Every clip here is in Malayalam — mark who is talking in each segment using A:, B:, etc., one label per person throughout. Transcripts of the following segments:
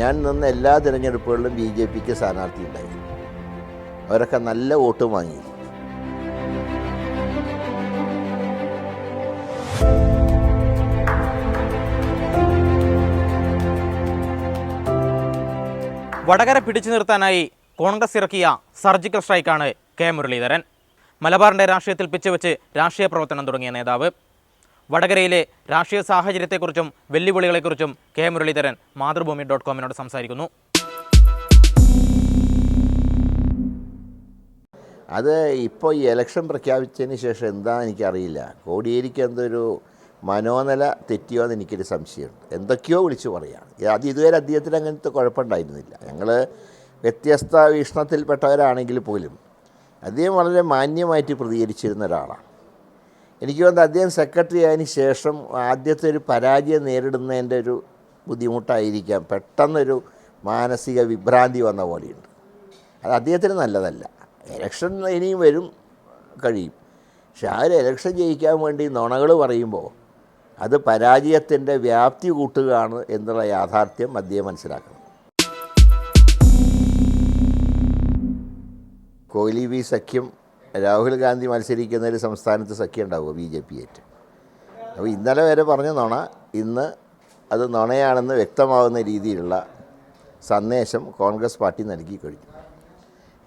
A: ഞാൻ നിന്ന എല്ലാ തിരഞ്ഞെടുപ്പുകളിലും ബി ജെ പിക്ക് സ്ഥാനാർത്ഥി ഉണ്ടായി. അവരൊക്കെ നല്ല വോട്ട് വാങ്ങി.
B: വടകര പിടിച്ചു നിർത്താനായി കോൺഗ്രസ് ഇറക്കിയ സർജിക്കൽ സ്ട്രൈക്കാണ് കെ മുരളീധരൻ. മലബാറിന്റെ രാഷ്ട്രീയത്തിൽ പിച്ചുവെച്ച് രാഷ്ട്രീയ പ്രവർത്തനം തുടങ്ങിയ നേതാവ് വടകരയിലെ രാഷ്ട്രീയ സാഹചര്യത്തെക്കുറിച്ചും വെല്ലുവിളികളെക്കുറിച്ചും കെ മുരളീധരൻ മാതൃഭൂമി ഡോട്ട് കോമിനോട് സംസാരിക്കുന്നു.
A: അത് ഇപ്പോൾ ഈ ഇലക്ഷൻ പ്രഖ്യാപിച്ചതിന് ശേഷം എന്താണെന്ന് എനിക്കറിയില്ല. കോടിയേരിക്ക് എന്തൊരു മനോനില തെറ്റിയോ എന്ന് എനിക്കൊരു സംശയമുണ്ട്. എന്തൊക്കെയോ വിളിച്ചു പറയാം അത് ഇതുവരെ അദ്ദേഹത്തിന് അങ്ങനത്തെ കുഴപ്പമുണ്ടായിരുന്നില്ല. ഞങ്ങൾ വ്യത്യസ്ത വീക്ഷണത്തിൽപ്പെട്ടവരാണെങ്കിൽ പോലും അദ്ദേഹം വളരെ മാന്യമായിട്ട് പ്രതികരിച്ചിരുന്ന ഒരാളാണ്. എനിക്ക് തോന്നുന്നത് അദ്ദേഹം സെക്രട്ടറി ആയതിനു ശേഷം ആദ്യത്തെ ഒരു പരാജയം നേരിടുന്നതിന്റെ ഒരു ബുദ്ധിമുട്ടായിരിക്കാം. പെട്ടെന്നൊരു മാനസിക വിഭ്രാന്തി വന്ന പോലെയുണ്ട്. അത് അദ്ദേഹത്തിന് നല്ലതല്ല. എലക്ഷൻ ഇനിയും വരും കഴിയും. പക്ഷെ ആ ഒരു എലക്ഷൻ ജയിക്കാൻ വേണ്ടി നുണകൾ പറയുമ്പോൾ അത് പരാജയത്തിന്റെ വ്യാപ്തി കൂട്ടുകയാണ് എന്നുള്ള യാഥാർത്ഥ്യം അദ്ദേഹം മനസ്സിലാക്കണം. കോഹ്ലി വി സഖ്യം രാഹുൽ ഗാന്ധി മത്സരിക്കുന്ന ഒരു സംസ്ഥാനത്ത് സഖ്യം ഉണ്ടാവുമോ ബി ജെ പി ആയിട്ട്? അപ്പോൾ ഇന്നലെ വരെ പറഞ്ഞ നുണ ഇന്ന് അത് നുണയാണെന്ന് വ്യക്തമാവുന്ന രീതിയിലുള്ള സന്ദേശം കോൺഗ്രസ് പാർട്ടി നൽകി കഴിഞ്ഞു.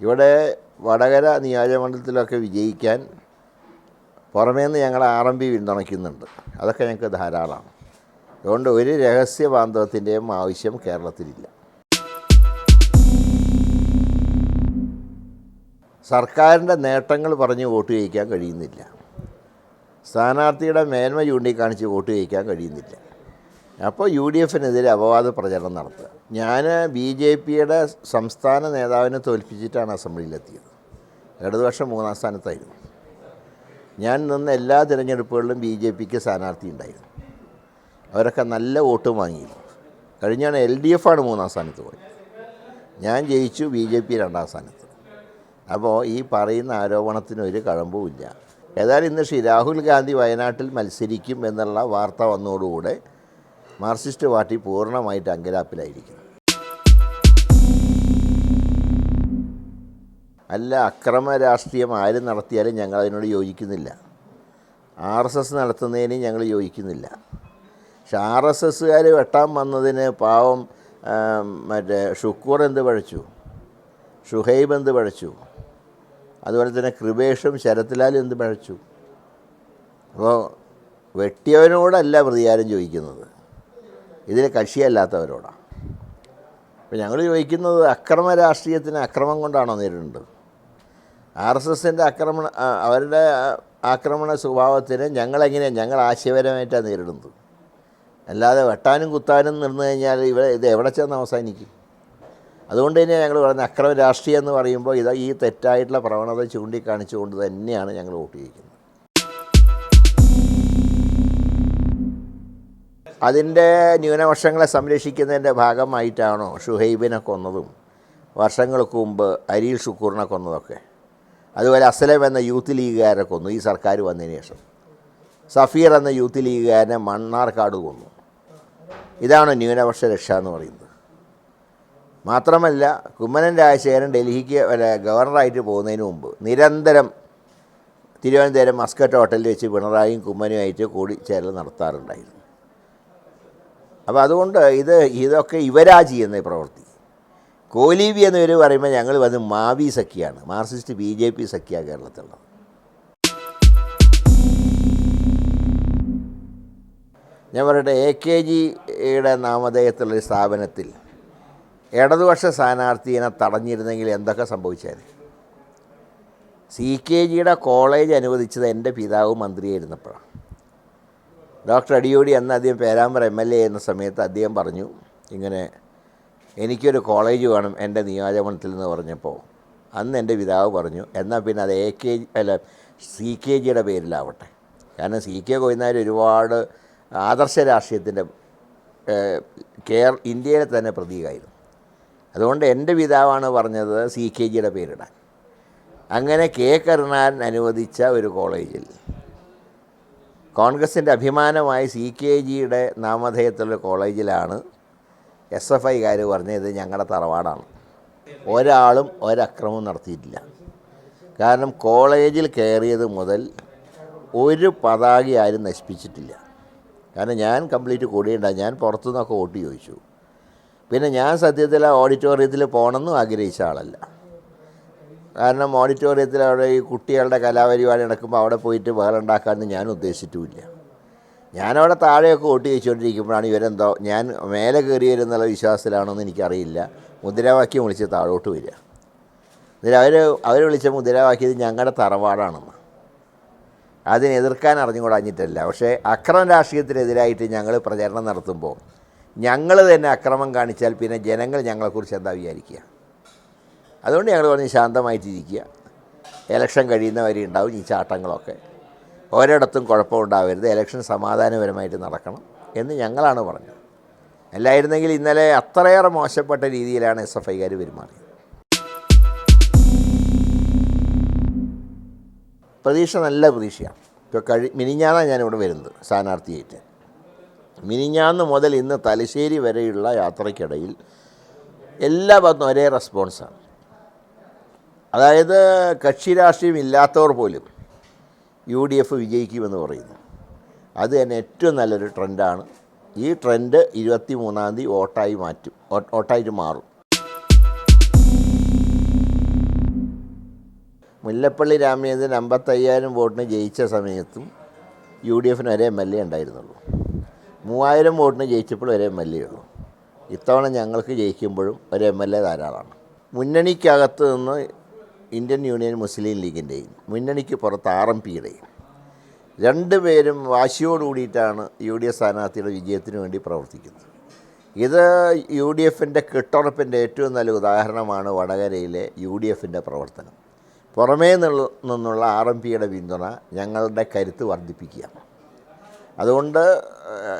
A: ഇവിടെ വടകര നിയോജകമണ്ഡലത്തിലൊക്കെ വിജയിക്കാൻ പുറമേ നിന്ന് ഞങ്ങൾ ആർ എം പി പിന്തുണയ്ക്കുന്നുണ്ട്. അതൊക്കെ ഞങ്ങൾക്ക് ധാരാളമാണ്. അതുകൊണ്ട് ഒരു രഹസ്യ ബാന്ധവത്തിന്റെയും ആവശ്യം കേരളത്തിലില്ല. സർക്കാരിന്റെ നേട്ടങ്ങൾ പറഞ്ഞ് വോട്ട് ചെയ്യിക്കാൻ കഴിയുന്നില്ല. സ്ഥാനാർത്ഥിയുടെ മേന്മ ചൂണ്ടിക്കാണിച്ച് വോട്ട് ചെയ്യിക്കാൻ കഴിയുന്നില്ല. അപ്പോൾ യു ഡി എഫിനെതിരെ അപവാദ പ്രചരണം നടത്തുക. ഞാൻ ബി ജെ പിയുടെ സംസ്ഥാന നേതാവിനെ തോൽപ്പിച്ചിട്ടാണ് അസംബ്ലിയിലെത്തിയത്. ഇടതുപക്ഷം മൂന്നാം സ്ഥാനത്തായിരുന്നു. ഞാൻ നിന്ന എല്ലാ തിരഞ്ഞെടുപ്പുകളിലും ബി ജെ പിക്ക് സ്ഥാനാർത്ഥി ഉണ്ടായിരുന്നു. അവരൊക്കെ നല്ല വോട്ട് വാങ്ങിയിരുന്നു. കഴിഞ്ഞാണ് എൽ ഡി എഫാണ് മൂന്നാം സ്ഥാനത്ത് പോയത്. ഞാൻ ജയിച്ചു ബി ജെ പി രണ്ടാം സ്ഥാനത്ത്. അപ്പോൾ ഈ പറയുന്ന ആരോപണത്തിന് ഒരു കഴമ്പുമില്ല. ഏതായാലും ഇന്ന് ശ്രീ രാഹുൽ ഗാന്ധി വയനാട്ടിൽ മത്സരിക്കും എന്നുള്ള വാർത്ത വന്നതോടുകൂടെ മാർക്സിസ്റ്റ് പാർട്ടി പൂർണമായിട്ട് അങ്കലാപ്പിലായിരിക്കുന്നു. അല്ല അക്രമ രാഷ്ട്രീയം ആര് നടത്തിയാലും ഞങ്ങൾ അതിനോട് യോജിക്കുന്നില്ല. ആർ എസ് എസ് നടത്തുന്നതിന് ഞങ്ങൾ യോജിക്കുന്നില്ല. പക്ഷെ ആർ എസ് എസ്സുകാർ വെട്ടാൻ വന്നതിന് പാവം മറ്റേ ഷുക്കൂർ എന്ത് പഴച്ചു? ഷുഹൈബ് എന്ത് പഴച്ചു? അതുപോലെ തന്നെ കൃപേഷും ശരത്ലാലും എന്ത് പഴച്ചു? അപ്പോൾ വെട്ടിയവനോടല്ല പ്രതികാരം ചോദിക്കുന്നത്. ഇതിൽ കക്ഷിയല്ലാത്തവരോടാണ് അപ്പോൾ ഞങ്ങൾ ചോദിക്കുന്നത് അക്രമ രാഷ്ട്രീയത്തിന് അക്രമം കൊണ്ടാണോ നേരിടേണ്ടത് ആർ എസ് എസിന്റെ ആക്രമണ അവരുടെ ആക്രമണ സ്വഭാവത്തിന് ഞങ്ങളെങ്ങനെയാണ് ഞങ്ങൾ ആശയപരമായിട്ടാണ് നേരിടുന്നത്? അല്ലാതെ വെട്ടാനും കുത്താനും നിന്ന് കഴിഞ്ഞാൽ ഇവിടെ ഇത് എവിടെ ചെന്ന് അവസാനിക്കും? അതുകൊണ്ട് തന്നെ ഞങ്ങൾ പറയുന്നത് അക്രമ രാഷ്ട്രീയം എന്ന് പറയുമ്പോൾ ഇത് ഈ തെറ്റായിട്ടുള്ള പ്രവണത ചൂണ്ടിക്കാണിച്ചുകൊണ്ട് തന്നെയാണ് ഞങ്ങൾ വോട്ട് ചെയ്യിക്കുന്നത്. അതിന്റെ ന്യൂനപക്ഷങ്ങളെ സംരക്ഷിക്കുന്നതിന്റെ ഭാഗമായിട്ടാണോ ഷുഹൈബിനെ കൊന്നതും വർഷങ്ങൾക്ക് മുമ്പ് അരിൽ ഷുക്കൂറിനെ കൊന്നതൊക്കെ? അതുപോലെ അസലം എന്ന യൂത്ത് ലീഗുകാരെ കൊന്നു ഈ സർക്കാർ വന്നതിന് ശേഷം. സഫീർ എന്ന യൂത്ത് ലീഗുകാരനെ മണ്ണാർക്കാട് കൊന്നു. ഇതാണ് ന്യൂനപക്ഷ രക്ഷ എന്ന് പറയുന്നത്. മാത്രമല്ല കുമ്മനം രാജശേഖരൻ ഡൽഹിക്ക് ഗവർണറായിട്ട് പോകുന്നതിന് മുമ്പ് നിരന്തരം തിരുവനന്തപുരം മസ്കറ്റ് ഹോട്ടലിൽ വെച്ച് പിണറായിയും കുമ്മനുമായിട്ട് കൂടിച്ചേരൽ നടത്താറുണ്ടായിരുന്നു. അപ്പോൾ അതുകൊണ്ട് ഇത് ഇതൊക്കെ ഇവരാ ചെയ്യുന്ന പ്രവൃത്തി. കോലീബി എന്നിവർ പറയുമ്പോൾ ഞങ്ങൾ വന്ന് മാവി സഖ്യമാണ് മാർക്സിസ്റ്റ് ബി ജെ പി സഖ്യ കേരളത്തിലുള്ളത്. ഞാൻ പറയട്ടെ എ കെ ജിയുടെ നാമധേയത്തിലുള്ള സ്ഥാപനത്തിൽ ഇടതുപക്ഷ സ്ഥാനാർത്ഥിയെ തടഞ്ഞിരുന്നെങ്കിൽ എന്തൊക്കെ സംഭവിച്ചേനെ സി കെ ജിയുടെ കോളേജ് അനുവദിച്ചത് എന്റെ പിതാവ് മന്ത്രിയായിരുന്നപ്പോഴാണ്. ഡോക്ടർ അടിയോടി അന്ന് അദ്ദേഹം പേരാമ്പ്ര എം എൽ എ എന്ന സമയത്ത് അദ്ദേഹം പറഞ്ഞു ഇങ്ങനെ എനിക്കൊരു കോളേജ് വേണം എന്റെ നിയോജകമണ്ഡലത്തിൽ എന്ന് പറഞ്ഞപ്പോൾ. അന്ന് എന്റെ പിതാവ് പറഞ്ഞു എന്നാൽ പിന്നെ അത് എ കെ അല്ല സി കെ ജിയുടെ പേരിലാവട്ടെ. കാരണം സി കെ കോയിന്നാർ ഒരുപാട് ആദർശ രാഷ്ട്രീയത്തിന്റെ കേരള ഇന്ത്യയിലെ തന്നെ പ്രതീകമായിരുന്നു അതുകൊണ്ട് എന്റെ പിതാവാണ് പറഞ്ഞത് സി കെ ജിയുടെ പേരിടാൻ. അങ്ങനെ കെ കരുണാൻ അനുവദിച്ച ഒരു കോളേജിൽ കോൺഗ്രസിന്റെ അഭിമാനമായി സി കെ ജിയുടെ നാമധേയത്തിലുള്ള കോളേജിലാണ് എസ് എഫ് ഐക്കാർ പറഞ്ഞത് ഞങ്ങളുടെ തറവാടാണ്. ഒരാളും ഒരക്രമവും നടത്തിയിട്ടില്ല. കാരണം കോളേജിൽ കയറിയത് മുതൽ ഒരു പതാക ആരും നശിപ്പിച്ചിട്ടില്ല. കാരണം ഞാൻ കംപ്ലീറ്റ് കൂടിയുണ്ട ഞാൻ പുറത്തുനിന്നൊക്കെ വോട്ട് ചോദിച്ചു. പിന്നെ ഞാൻ സത്യത്തിൽ ആ ഓഡിറ്റോറിയത്തിൽ പോകണമെന്നും ആഗ്രഹിച്ച ആളല്ല. കാരണം ഓഡിറ്റോറിയത്തിൽ അവിടെ ഈ കുട്ടികളുടെ കലാപരിപാടി നടക്കുമ്പോൾ അവിടെ പോയിട്ട് ബഹളം ഉണ്ടാക്കാമെന്ന് ഞാൻ ഉദ്ദേശിച്ചിട്ടുമില്ല. ഞാനവിടെ താഴെയൊക്കെ വോട്ട് വെച്ചുകൊണ്ടിരിക്കുമ്പോഴാണ് ഇവരെന്തോ ഞാൻ മേലെ കയറി വരുന്നുള്ള വിശ്വാസത്തിലാണോന്ന് എനിക്കറിയില്ല. മുദ്രാവാക്യം വിളിച്ച് താഴോട്ട് വരിക. എന്നിട്ട് അവർ അവർ വിളിച്ച മുദ്രാവാക്യം ഞങ്ങളുടെ തറവാടാണെന്ന്. അതിനെ എതിർക്കാൻ അറിഞ്ഞുകൂടാഞ്ഞിട്ടല്ല. പക്ഷേ അക്രമ രാഷ്ട്രീയത്തിനെതിരായിട്ട് ഞങ്ങൾ പ്രചരണം നടത്തുമ്പോൾ ഞങ്ങൾ തന്നെ അക്രമം കാണിച്ചാൽ പിന്നെ ജനങ്ങൾ ഞങ്ങളെക്കുറിച്ച് എന്താ വിചാരിക്കുക? അതുകൊണ്ട് ഞങ്ങൾ പറഞ്ഞ് ശാന്തമായിട്ടിരിക്കുക. ഇലക്ഷൻ കഴിയുന്നവരെ ഉണ്ടാവും ഈ ചാട്ടങ്ങളൊക്കെ. ഒരിടത്തും കുഴപ്പമുണ്ടാവരുത് ഇലക്ഷൻ സമാധാനപരമായിട്ട് നടക്കണം എന്ന് ഞങ്ങളാണ് പറഞ്ഞത്. അല്ലായിരുന്നെങ്കിൽ ഇന്നലെ അത്രയേറെ മോശപ്പെട്ട രീതിയിലാണ് എസ് എഫ് ഐക്കാർ പെരുമാറിയത്. പ്രതീക്ഷ നല്ല പ്രതീക്ഷയാണ്. ഇപ്പോൾ കഴി മിനിഞ്ഞാന്നാണ് ഞാനിവിടെ വരുന്നത് സ്ഥാനാർത്ഥിയായിട്ട്. മിനിഞ്ഞാന്ന് മുതൽ ഇന്ന് തലശ്ശേരി വരെയുള്ള യാത്രയ്ക്കിടയിൽ എല്ലാ ഭാഗത്തും ഒരേ റെസ്പോൺസാണ്. അതായത് കക്ഷി രാഷ്ട്രീയം ഇല്ലാത്തവർ പോലും യു ഡി എഫ് വിജയിക്കുമെന്ന് പറയുന്നു. അത് തന്നെ ഏറ്റവും നല്ലൊരു ട്രെൻഡാണ്. ഈ ട്രെൻഡ് ഇരുപത്തി മൂന്നാം തീയതി വോട്ടായി മാറ്റും വോട്ട് വോട്ടായിട്ട് മാറും. മുല്ലപ്പള്ളി രാമചന്ദ്രൻ അമ്പത്തയ്യായിരം വോട്ടിന് ജയിച്ച സമയത്തും യു ഡി എഫിന് ഒരേ എം എൽ എ ഉണ്ടായിരുന്നുള്ളൂ. മൂവായിരം വോട്ടിന് ജയിച്ചപ്പോൾ ഒരു എം എൽ എ ഉള്ളൂ. ഇത്തവണ ഞങ്ങൾക്ക് ജയിക്കുമ്പോഴും ഒരു എം എൽ എ ധാരാളമാണ്. മുന്നണിക്കകത്ത് നിന്ന് ഇന്ത്യൻ യൂണിയൻ മുസ്ലിം ലീഗിന്റെയും മുന്നണിക്ക് പുറത്ത് ആർ എം പിയുടെയും രണ്ടുപേരും വാശിയോട് കൂടിയിട്ടാണ് യു ഡി എഫ് സ്ഥാനാർത്ഥിയുടെ വിജയത്തിന് വേണ്ടി പ്രവർത്തിക്കുന്നത്. ഇത് യു ഡി എഫിന്റെ കെട്ടുറപ്പിന്റെ ഏറ്റവും നല്ല ഉദാഹരണമാണ് വടകരയിലെ യു ഡി എഫിന്റെ പ്രവർത്തനം. പുറമേ നിന്നുള്ള ആർ എം പിയുടെ പിന്തുണ ഞങ്ങളുടെ കരുത്ത് വർദ്ധിപ്പിക്കുക അതുകൊണ്ട്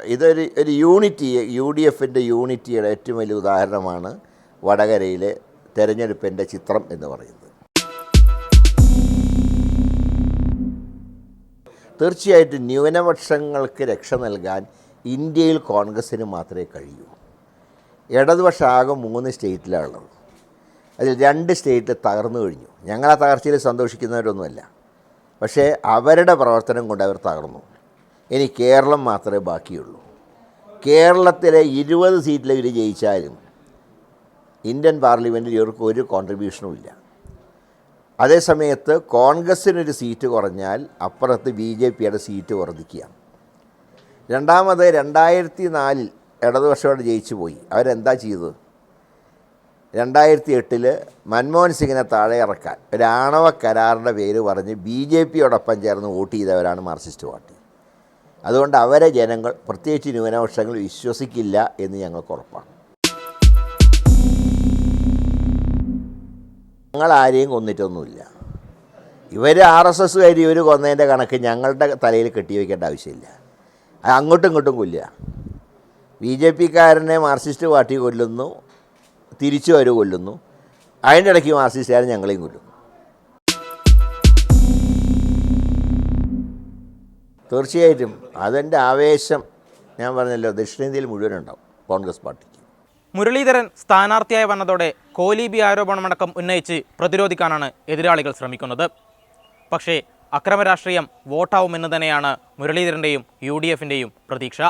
A: ഇതൊരു ഒരു യൂണിറ്റി യു ഡി എഫിന്റെ യൂണിറ്റിയുടെ ഏറ്റവും വലിയ ഉദാഹരണമാണ് വടകരയിലെ തെരഞ്ഞെടുപ്പിന്റെ ചിത്രം എന്ന് പറയുന്നത്. തീർച്ചയായിട്ടും ന്യൂനപക്ഷങ്ങൾക്ക് രക്ഷ നൽകാൻ ഇന്ത്യയിൽ കോൺഗ്രസ്സിന് മാത്രമേ കഴിയൂ. ഇടതുപക്ഷ ആകെ മൂന്ന് സ്റ്റേറ്റിലാണുള്ളത്. അതിൽ രണ്ട് സ്റ്റേറ്റ് തകർന്നു കഴിഞ്ഞു. ഞങ്ങൾ ആ തകർച്ചയിൽ സന്തോഷിക്കുന്നവരൊന്നുമല്ല. പക്ഷേ അവരുടെ പ്രവർത്തനം കൊണ്ട് അവർ തകർന്നു. ഇനി കേരളം മാത്രമേ ബാക്കിയുള്ളൂ. കേരളത്തിലെ ഇരുപത് സീറ്റിൽ ഇവർ ജയിച്ചാലും ഇന്ത്യൻ പാർലമെന്റിൽ ഇവർക്ക് ഒരു കോൺട്രിബ്യൂഷനും ഇല്ല. അതേസമയത്ത് കോൺഗ്രസ്സിനൊരു സീറ്റ് കുറഞ്ഞാൽ അപ്പുറത്ത് ബി ജെ പിയുടെ സീറ്റ് വർദ്ധിക്കുകയാണ്. രണ്ടാമത് രണ്ടായിരത്തി നാലിൽ ഇടതുപക്ഷോട് ജയിച്ചു പോയി. അവരെന്താ ചെയ്തത്? രണ്ടായിരത്തി എട്ടിൽ മൻമോഹൻ സിംഗിനെ താഴെ ഇറക്കാൻ. ഒരു ആണവ കരാറിന്റെ പേര് പറഞ്ഞ് ബി ജെ പിയോടൊപ്പം ചേർന്ന് വോട്ട് ചെയ്തവരാണ് മാർക്സിസ്റ്റ് പാർട്ടി. അതുകൊണ്ട് അവരെ ജനങ്ങൾ പ്രത്യേകിച്ച് ന്യൂനപക്ഷങ്ങൾ വിശ്വസിക്കില്ല എന്ന് ഞങ്ങൾക്ക് ഉറപ്പാണ്. ഞങ്ങൾ ആരെയും കൊന്നിട്ടൊന്നുമില്ല. ഇവർ ആർ എസ് എസ്സുകാർ ഇവർ കൊന്നതിന്റെ കണക്ക് ഞങ്ങളുടെ തലയിൽ കെട്ടി കെട്ടിവെക്കേണ്ട ആവശ്യമില്ല. അത് അങ്ങോട്ടും ഇങ്ങോട്ടും കൊല്ലുക. ബി ജെ പിക്കാരനെ മാർക്സിസ്റ്റ് പാർട്ടി കൊല്ലുന്നു തിരിച്ചു അവർ കൊല്ലുന്നു. അതിന്റെ ഇടയ്ക്ക് മാർക്സിസ്റ്റുകാർ ഞങ്ങളെയും കൊല്ലുന്നു തീർച്ചയായിട്ടും അതിന്റെ ആവേശം. ഞാൻ പറഞ്ഞല്ലോ ദക്ഷിണേന്ത്യയിൽ മുഴുവനുണ്ടാവും കോൺഗ്രസ് പാർട്ടിക്ക്.
B: മുരളീധരൻ സ്ഥാനാർത്ഥിയായി വന്നതോടെ കോലീബി ആരോപണമടക്കം ഉന്നയിച്ച് പ്രതിരോധിക്കാനാണ് എതിരാളികൾ ശ്രമിക്കുന്നത്. പക്ഷേ അക്രമ രാഷ്ട്രീയം വോട്ടാവുമെന്ന് തന്നെയാണ് മുരളീധരന്റെയും യു ഡി എഫിന്റെയും പ്രതീക്ഷ.